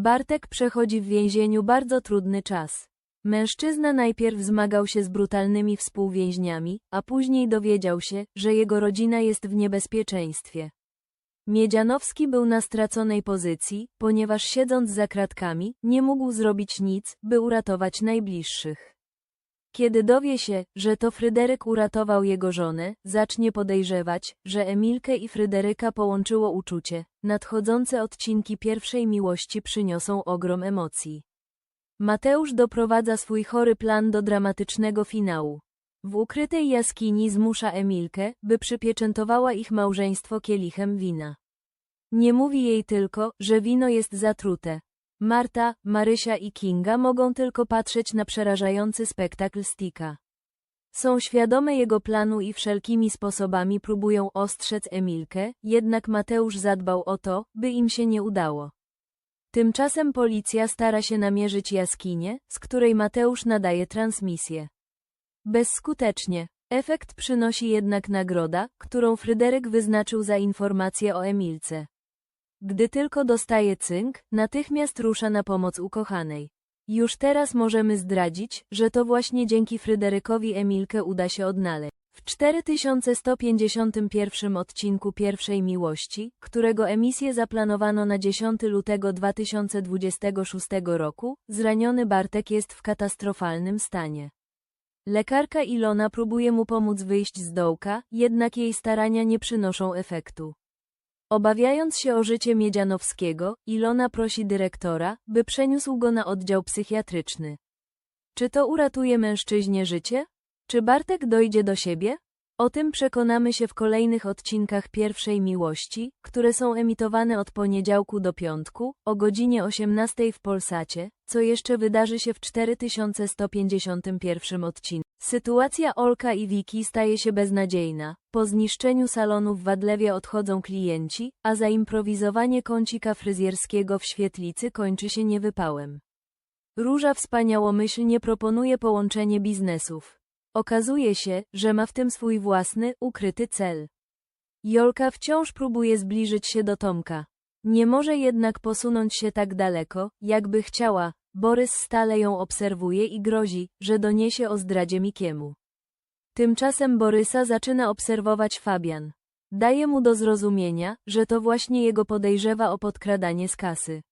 Bartek przechodzi w więzieniu bardzo trudny czas. Mężczyzna najpierw zmagał się z brutalnymi współwięźniami, a później dowiedział się, że jego rodzina jest w niebezpieczeństwie. Miedzianowski był na straconej pozycji, ponieważ siedząc za kratkami, nie mógł zrobić nic, by uratować najbliższych. Kiedy dowie się, że to Fryderyk uratował jego żonę, zacznie podejrzewać, że Emilkę i Fryderyka połączyło uczucie. Nadchodzące odcinki pierwszej miłości przyniosą ogrom emocji. Mateusz doprowadza swój chory plan do dramatycznego finału. W ukrytej jaskini zmusza Emilkę, by przypieczętowała ich małżeństwo kielichem wina. Nie mówi jej tylko, że wino jest zatrute. Marta, Marysia i Kinga mogą tylko patrzeć na przerażający spektakl Stika. Są świadome jego planu i wszelkimi sposobami próbują ostrzec Emilkę, jednak Mateusz zadbał o to, by im się nie udało. Tymczasem policja stara się namierzyć jaskinię, z której Mateusz nadaje transmisję. Bezskutecznie. Efekt przynosi jednak nagroda, którą Fryderyk wyznaczył za informację o Emilce. Gdy tylko dostaje cynk, natychmiast rusza na pomoc ukochanej. Już teraz możemy zdradzić, że to właśnie dzięki Fryderykowi Emilkę uda się odnaleźć. W 4151 odcinku Pierwszej Miłości, którego emisję zaplanowano na 10 lutego 2026 roku, zraniony Bartek jest w katastrofalnym stanie. Lekarka Ilona próbuje mu pomóc wyjść z dołka, jednak jej starania nie przynoszą efektu. Obawiając się o życie Miedzianowskiego, Ilona prosi dyrektora, by przeniósł go na oddział psychiatryczny. Czy to uratuje mężczyźnie życie? Czy Bartek dojdzie do siebie? O tym przekonamy się w kolejnych odcinkach Pierwszej Miłości, które są emitowane od poniedziałku do piątku, o godzinie 18 w Polsacie, co jeszcze wydarzy się w 4151 odcinku. Sytuacja Olka i Wiki staje się beznadziejna. Po zniszczeniu salonu w Wadlewie odchodzą klienci, a zaimprowizowanie kącika fryzjerskiego w świetlicy kończy się niewypałem. Róża wspaniałomyślnie proponuje połączenie biznesów. Okazuje się, że ma w tym swój własny, ukryty cel. Jolka wciąż próbuje zbliżyć się do Tomka. Nie może jednak posunąć się tak daleko, jakby chciała. Borys stale ją obserwuje i grozi, że doniesie o zdradzie Mikiemu. Tymczasem Borysa zaczyna obserwować Fabian. Daje mu do zrozumienia, że to właśnie jego podejrzewa o podkradanie z kasy.